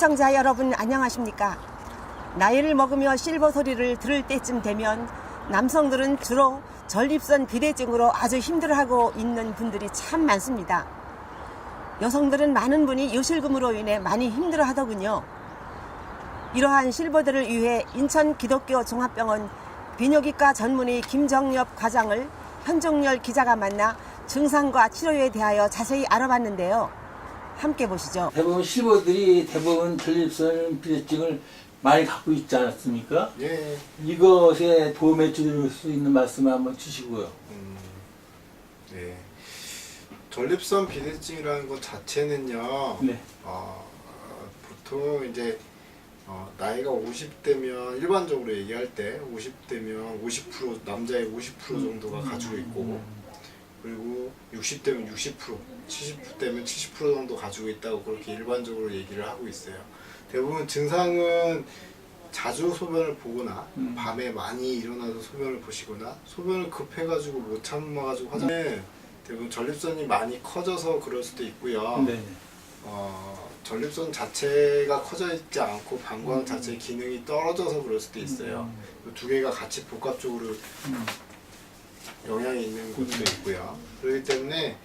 시청자 여러분 안녕하십니까? 나이를 먹으며 실버 소리를 들을 때쯤 되면 남성들은 주로 전립선 비대증으로 아주 힘들어하고 있는 분들이 참 많습니다. 여성들은 많은 분이 요실금으로 인해 많이 힘들어 하더군요. 이러한 실버들을 위해 인천 기독교 종합병원 비뇨기과 전문의 김정엽 과장을 현종열 기자가 만나 증상과 치료에 대하여 자세히 알아봤는데요. 함께 보시죠. 대부분 실버들이 대부분 전립선 비대증을 많이 갖고 있지 않았습니까? 예. 이것에 도움에 줄수 있는 말씀을 한번 주시고요. 음, 네. 전립선 비대증이라는 것 자체는요. 네. 어, 보통 이제 어, 나이가 50대면 일반적으로 얘기할 때 50대면 50% 남자의 50% 정도가 가지고 있고 그리고 60대면 60%, 70대면 70% 정도 가지고 있다고 그렇게 일반적으로 얘기를 하고 있어요. 대부분 증상은 자주 소변을 보거나 음. 밤에 많이 일어나서 소변을 보시거나 소변을 급해가지고 못 참아가지고 화장에 대부분 전립선이 많이 커져서 그럴 수도 있고요. 네. 어, 전립선 자체가 커져 있지 않고 방광 자체 기능이 떨어져서 그럴 수도 있어요. 그두 개가 같이 복합적으로 음. 영향이 있는 곳도 있고요. 그렇기 때문에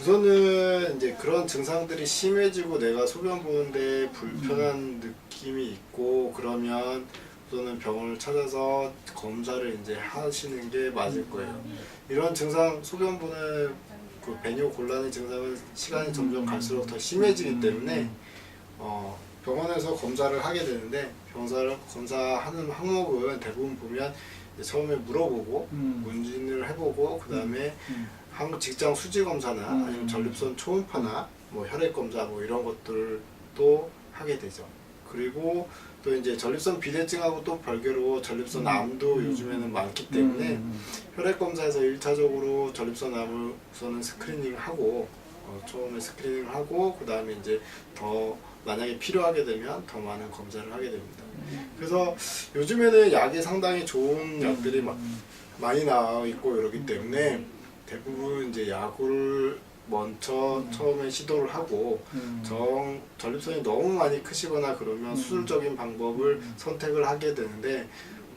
우선은 이제 그런 증상들이 심해지고 내가 소변 보는데 불편한 느낌이 있고 그러면 우선은 병원을 찾아서 검사를 이제 하시는 게 맞을 거예요. 이런 증상 소변 보는 그 배뇨 곤란의 증상은 시간이 점점 갈수록 더 심해지기 때문에 어, 병원에서 검사를 하게 되는데 병사를 검사하는 항목은 대부분 보면 처음에 물어보고 음. 문진을 해보고 그 다음에 음. 한국 직장 수지 검사나 음. 아니면 전립선 초음파나 뭐 혈액 검사 뭐 이런 것들도 하게 되죠. 그리고 또 이제 전립선 비대증하고 또 별개로 전립선 음. 암도 음. 요즘에는 많기 때문에 음. 혈액 검사에서 1차적으로 전립선 암을 우선은 스크리닝 하고 어, 처음에 스크리닝 하고 그 다음에 이제 더 만약에 필요하게 되면 더 많은 검사를 하게 됩니다. 그래서 요즘에는 약이 상당히 좋은 약들이 마- 많이 나와 있고 이러기 때문에 대부분 이제 약을 먼저 처음에 시도를 하고 음. 정 전립선이 너무 많이 크시거나 그러면 수술적인 방법을 선택을 하게 되는데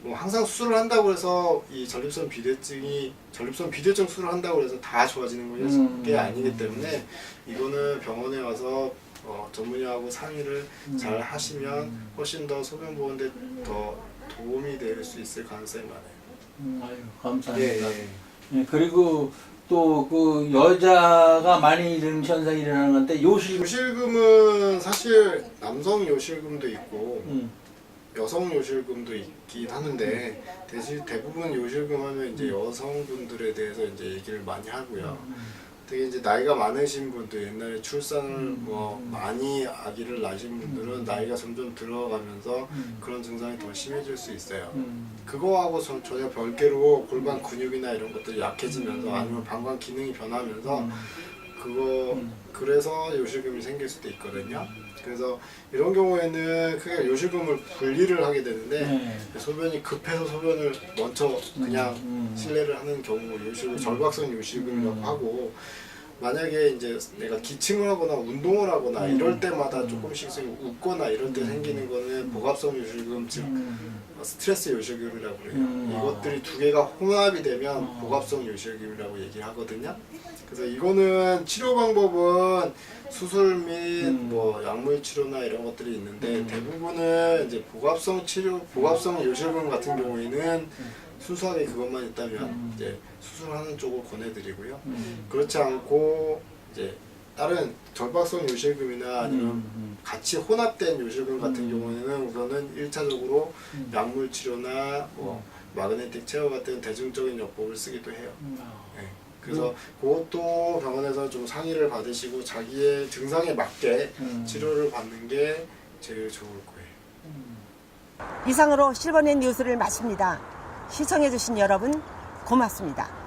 뭐 항상 수술을 한다고 해서 이 전립선 비대증이 전립선 비대증 수술을 한다고 해서 다 좋아지는 건 음. 게 아니기 때문에 이거는 병원에 와서 어, 전문의하고 상의를 잘 하시면 훨씬 더 소변 보는데 더 도움이 될 수 있을 가능성이 많아요. 음, 아유, 감사합니다. 예. 예, 그리고 또 그 여자가 많이 이런 현상이 일어나는 건데 요실 요실금은 사실 남성 요실금도 있고 음. 여성 요실금도 있긴 하는데 대신 대부분 요실금 하면 이제 여성분들에 대해서 이제 얘기를 많이 하고요. 되게 이제 나이가 많으신 분들 옛날에 출산을 뭐 많이 아기를 낳으신 분들은 나이가 점점 들어가면서 그런 증상이 더 심해질 수 있어요. 음. 그거하고 전- 전혀 별개로 골반 근육이나 이런 것들이 약해지면서 아니면 방광 기능이 변하면서 그거 그래서 요실금이 생길 수도 있거든요. 그래서 이런 경우에는 크게 요실금을 분리를 하게 되는데 네. 소변이 급해서 소변을 먼저 그냥 음. 실내를 하는 경우 요실금 절박성 요실금이라고 음. 하고 만약에 이제 내가 기침을 하거나 운동을 하거나 음. 이럴 때마다 조금씩 생- 웃거나 이럴 때 생기는 거는 복합성 요실금 즉 음. 어, 스트레스 요실금이라고 그래요. 음. 이것들이 두 개가 혼합이 되면 어. 복합성 요실금이라고 얘기를 하거든요. 그래서 이거는 치료 방법은 수술 및 음. 뭐 약물 치료나 이런 것들이 있는데 음. 대부분은 이제 복합성 치료, 복합성 요실금 같은 경우에는 순수하게 그것만 있다면 음. 이제 수술하는 쪽을 권해드리고요. 음. 그렇지 않고 이제 다른 절박성 요실금이나 아니면 음. 같이 혼합된 요실금 같은 음. 경우에는 우선은 1차적으로 음. 약물 치료나 뭐 마그네틱 체어 같은 대중적인 요법을 쓰기도 해요. 음. 네. 그래서 그것도 병원에서 좀 상의를 받으시고 자기의 증상에 맞게 음. 치료를 받는 게 제일 좋을 거예요. 이상으로 실버넷 뉴스를 마칩니다. 시청해주신 여러분 고맙습니다.